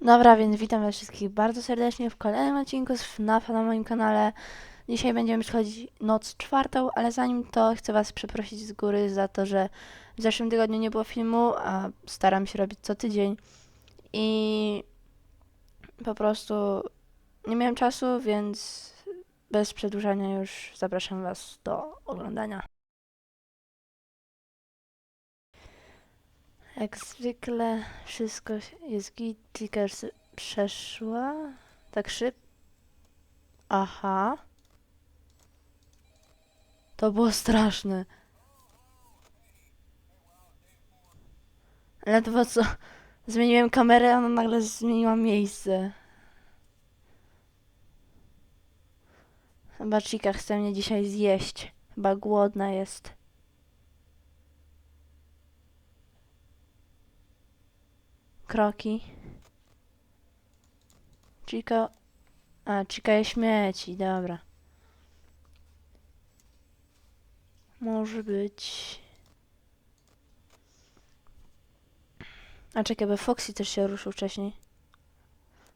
Dobra, więc witam was wszystkich bardzo serdecznie w kolejnym odcinku z FNAF na moim kanale. Dzisiaj będziemy przechodzić noc czwartą, ale zanim to chcę was przeprosić z góry za to, że w zeszłym tygodniu nie było filmu, a staram się robić co tydzień i po prostu nie miałem czasu, więc bez przedłużania już zapraszam was do oglądania. Jak zwykle wszystko jest git, Tickers przeszła. Tak szyb. Aha. To było straszne. Ledwo co zmieniłem kamerę, a ona nagle zmieniła miejsce. Chyba Chica chce mnie dzisiaj zjeść. Chyba głodna jest. Kroki. Chica... A, Chica je śmieci, dobra. Może być... A czekaj, bo Foxy też się ruszył wcześniej.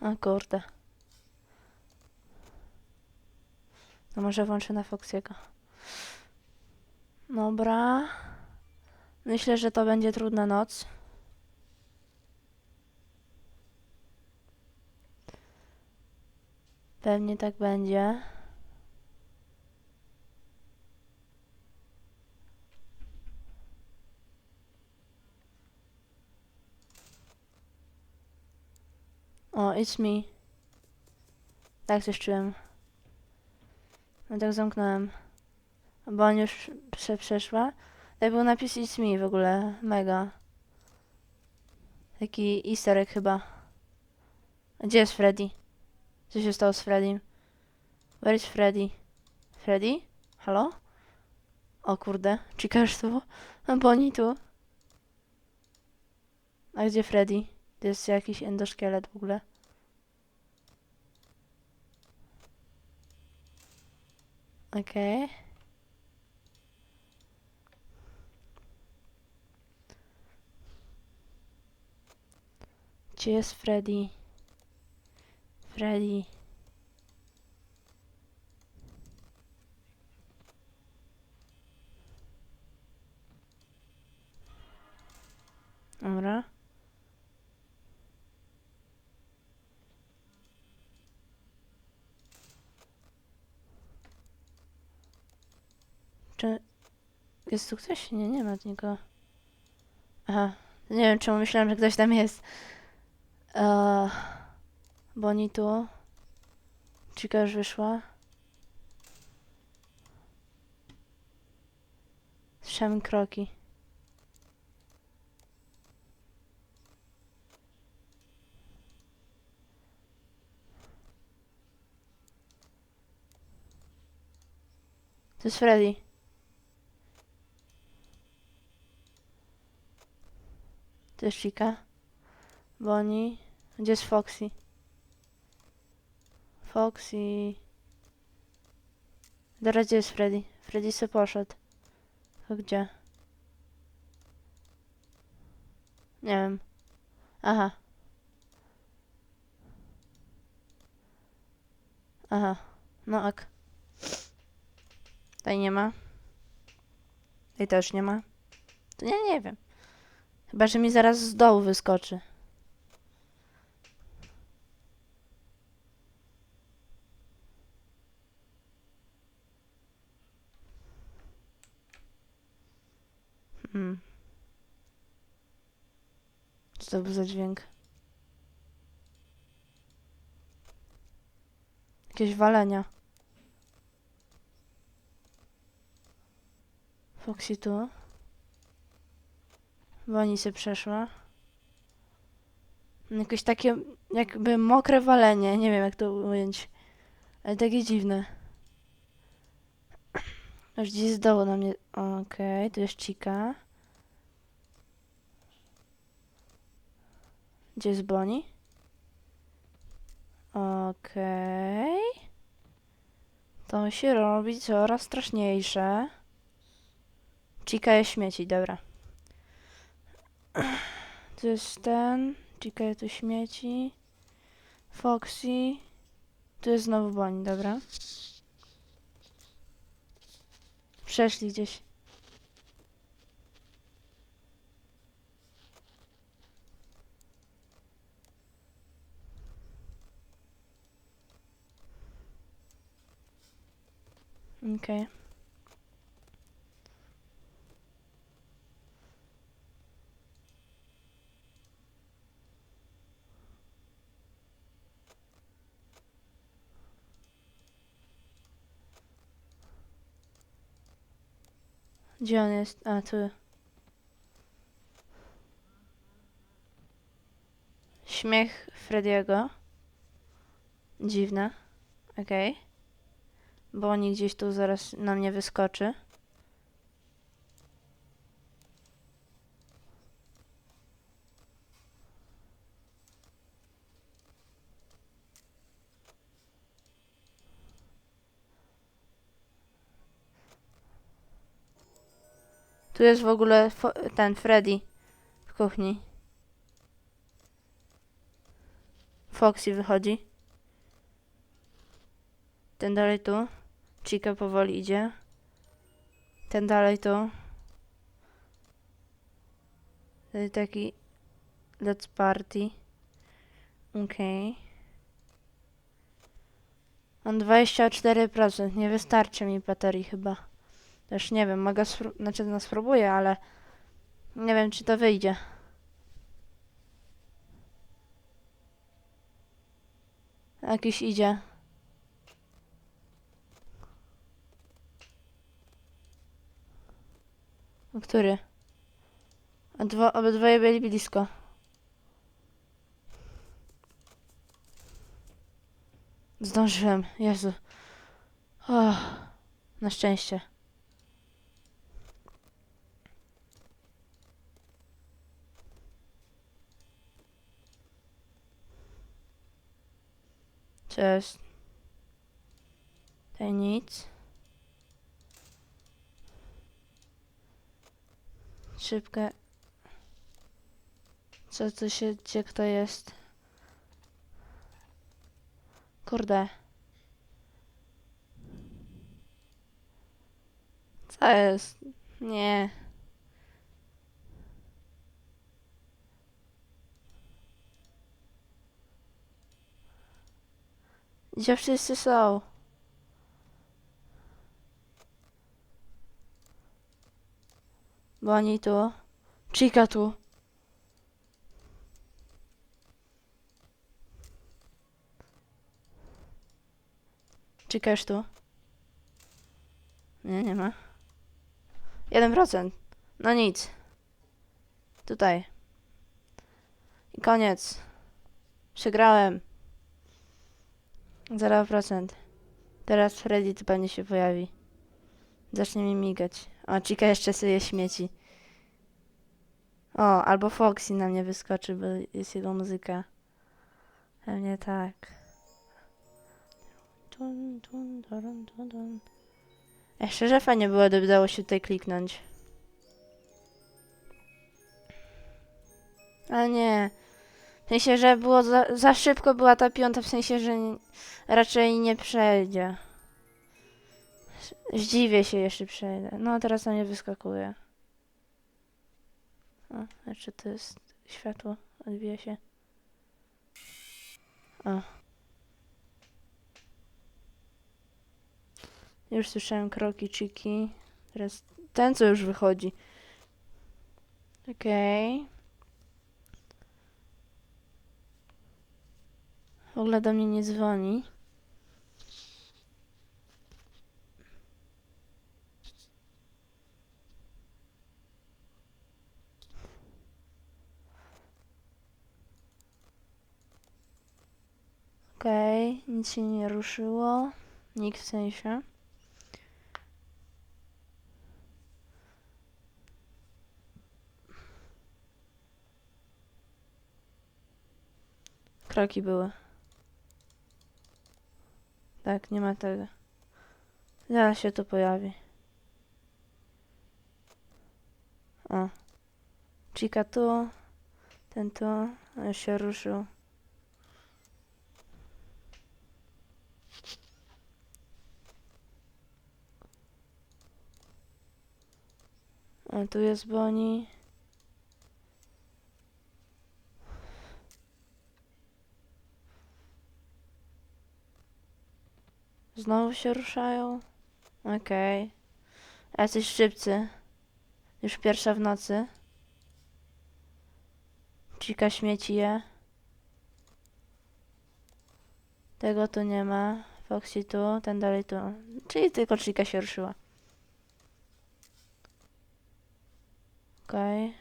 A kurde. No może włączę na Foxiego. Dobra. Myślę, że to będzie trudna noc. Pewnie tak będzie. O, it's me. Tak coś czułem. No tak zamknąłem. Bo on już prze przeszła. Tak był napis it's me w ogóle. Mega. Taki easter chyba. Gdzie jest Freddy? Co się stało z Freddym? Where is Freddy? Freddy? Halo? O kurde, już tu? A Bonnie tu? A gdzie Freddy? To jest jakiś endoszkielet w ogóle. Okej. Gdzie jest Freddy? Freddy. Dobra. Czy jest tu ktoś? Nie, nie ma. Aha. Nie wiem, czemu myślałem, że ktoś tam jest. Eee, Bonnie tu. Chica już wyszła. Słyszałem kroki. To jest Freddy. To jest Chica. Bonnie. Gdzie jest Foxy? Foxy. Teraz gdzie jest Freddy? Freddy se poszedł. To gdzie? Nie wiem. Aha. Aha. No ok. Tutaj nie ma. Tutaj też nie ma. To nie, nie wiem. Chyba, że mi zaraz z dołu wyskoczy. Co to był za dźwięk? Jakieś walenia. Foxy tu. Bonnie się przeszła. Jakieś takie jakby mokre walenie. Nie wiem jak to ująć. Ale takie dziwne. Aż gdzieś z dołu na mnie... Okej, tu jest Chica. Gdzie jest Bonnie? Okej. To się robi coraz straszniejsze. Chica je śmieci, dobra. Tu jest ten. Chica je tu śmieci. Foxy. Tu jest znowu Bonnie, dobra. Przeszli gdzieś. Okej. Gdzie on jest? A, tu. Śmiech Frediego. Dziwne. Okej. Bo oni gdzieś tu zaraz na mnie wyskoczy. Tu jest w ogóle ten Freddy w kuchni. Foxy wychodzi. Ten dalej tu. Chica powoli idzie. Ten dalej tu. Tutaj taki Let's Party. Okej. Mam 24%. Nie wystarczy mi baterii chyba. Też nie wiem, mogę spró- znaczy no spróbuję, ale nie wiem czy to wyjdzie. Jakiś idzie. A który? A dwa, obydwoje byli blisko. Zdążyłem, Jezu. Oh, na szczęście. Cześć. Tutaj nic. Szybkę. Co tu się, gdzie kto jest? Kurde. Co jest? Nie. Gdzie wszyscy są? Bonnie tu. Chica tu. Chica tu. Nie, nie ma. 1%. No nic. Tutaj. I koniec. Przegrałem. 0%. Teraz Freddy tu pewnie się pojawi. Zacznie mi migać. O, Chica jeszcze syje śmieci. O, albo Foxy na mnie wyskoczy, bo jest jego muzyka. Pewnie tak. Dun, dun, dun, dun, dun. Ej, szczerze fajnie było, gdyby dało się tutaj kliknąć. Ale nie. W sensie, że było za, za szybko była ta piąta, w sensie, że raczej nie przejdzie. Zdziwię się, jeszcze przejdę. No, teraz na mnie wyskakuje. O, znaczy to jest światło, odbija się. O. Już słyszałem kroki Chiki. Teraz ten, co już wychodzi. Okej. W ogóle do mnie nie dzwoni. Okej, nic się nie ruszyło. Nikt w sensie. Kroki były. Tak, nie ma tego. Zaraz się to pojawi. O. Chica tu. Ten tu. Już się ruszył. A tu jest Boni. Znowu się ruszają? Okej. A Jacyś szybcy. Już pierwsza w nocy. Cika śmieci je. Tego tu nie ma. Foxy tu, ten dalej tu. Czyli tylko Chica się ruszyła. Okej.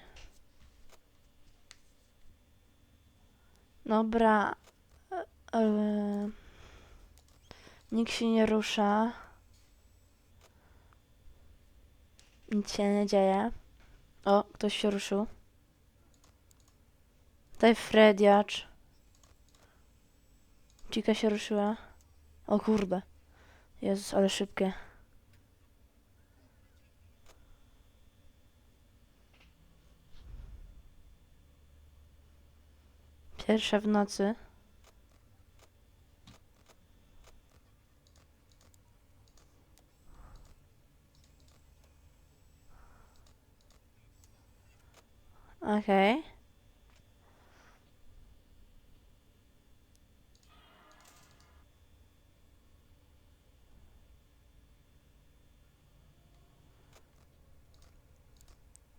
Dobra. E, e, nikt się nie rusza. Nic się nie dzieje. O, ktoś się ruszył. Tutaj Frediacz. Chica się ruszyła. O kurde. Jezus, ale szybkie. Pierwsza w nocy. Okej.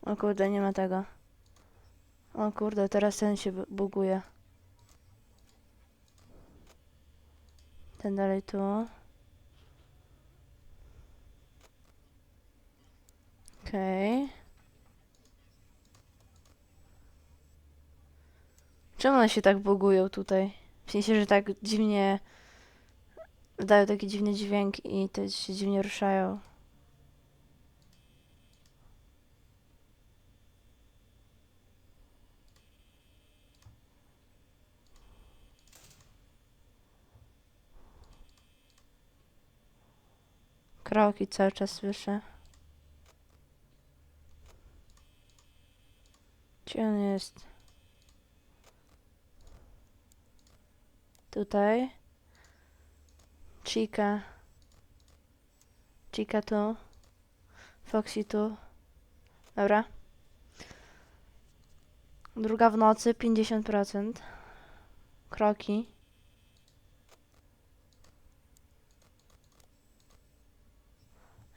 O kurde, nie ma tego. O kurde, teraz ten się bu- buguje. Ten dalej tu. Okej. Czemu one się tak bugują tutaj? W sensie, że tak dziwnie wydają taki dziwny dźwięk i te się dziwnie ruszają. Kroki cały czas słyszę. Gdzie on jest? Tutaj. Chica. Chica tu. Foxy tu. Dobra. Druga w nocy, 50%. Kroki.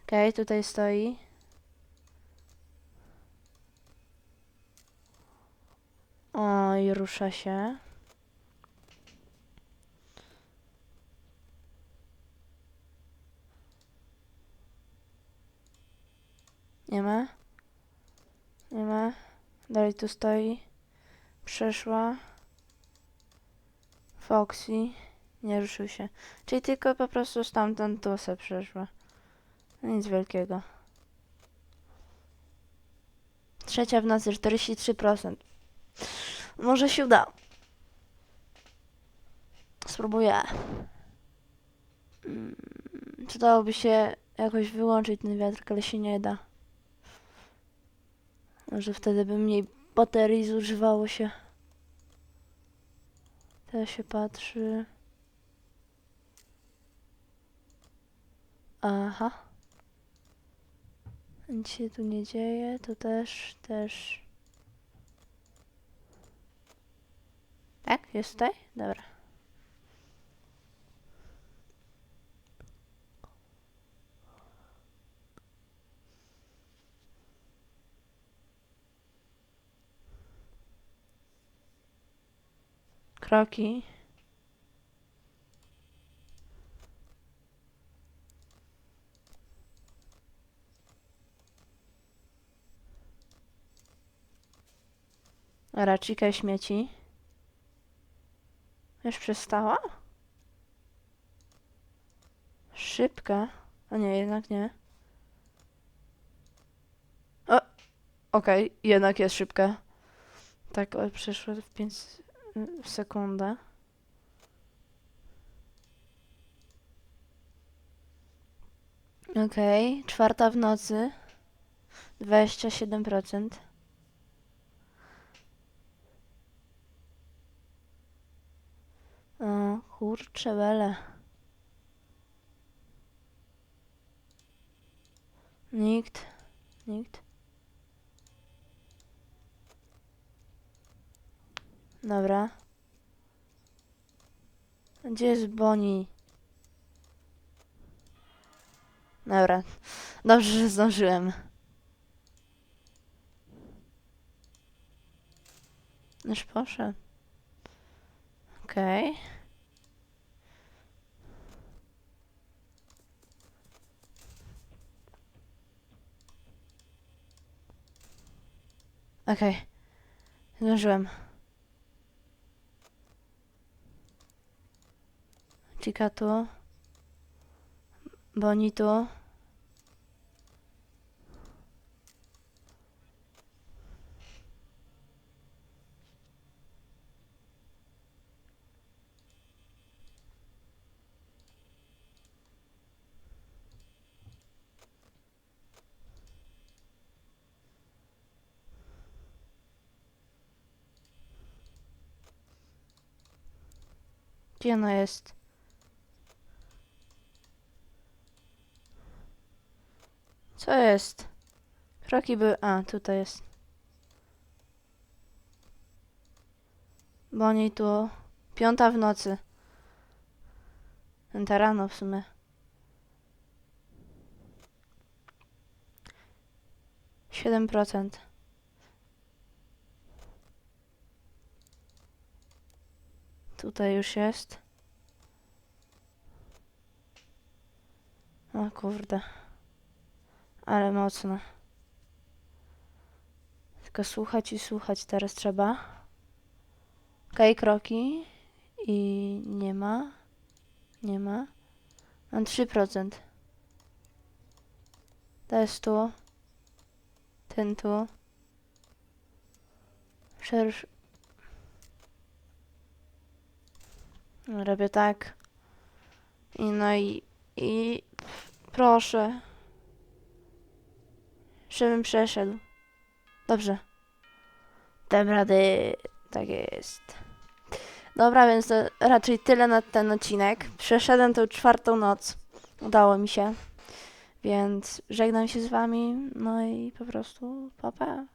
Okej, tutaj stoi. O, i rusza się. Nie ma. Nie ma. Dalej tu stoi. Przeszła. Foxy. Nie ruszył się. Czyli tylko po prostu stamtąd tu se przeszła. Nic wielkiego. Trzecia w nocy 43%. Może się uda. Spróbuję. Mm, Czy dałoby się jakoś wyłączyć ten wiatr, ale się nie da. Może wtedy by mniej baterii zużywało się. Teraz się patrzy. Aha. Nic się tu nie dzieje, tu też, też. Tak? Jest tutaj? Dobra. Kroki. Raczika śmieci. Już przestała? Szybka. A nie, jednak nie. O! Okej, jednak jest szybka. Tak, przeszło w 5 sekundę. Okej, czwarta w nocy. 27%. No, kurczę, wele. Nikt. Nikt. Dobra. Gdzie jest Bonnie? Dobra. Dobrze, że zdążyłem. Już poszedł. Okej. Okej. Zdążyłem. Chica tu. Boni tu. Gdzie ona jest? Co jest? Kroki były... A, tutaj jest. Bonnie tu. Piąta w nocy. Ta rano w sumie. Siedem procent. Tutaj już jest. O kurde. Ale mocno. Tylko słuchać i słuchać teraz trzeba. Okej, kroki. I nie ma. Nie ma. Mam 3%. To jest tu. Ten tu. Szersz... Robię tak. I no i... I... Proszę. Żebym przeszedł. Dobrze. Dam rady. Tak jest. Dobra, więc to raczej tyle na ten odcinek. Przeszedłem tą czwartą noc. Udało mi się. Więc żegnam się z wami. No i po prostu pa pa.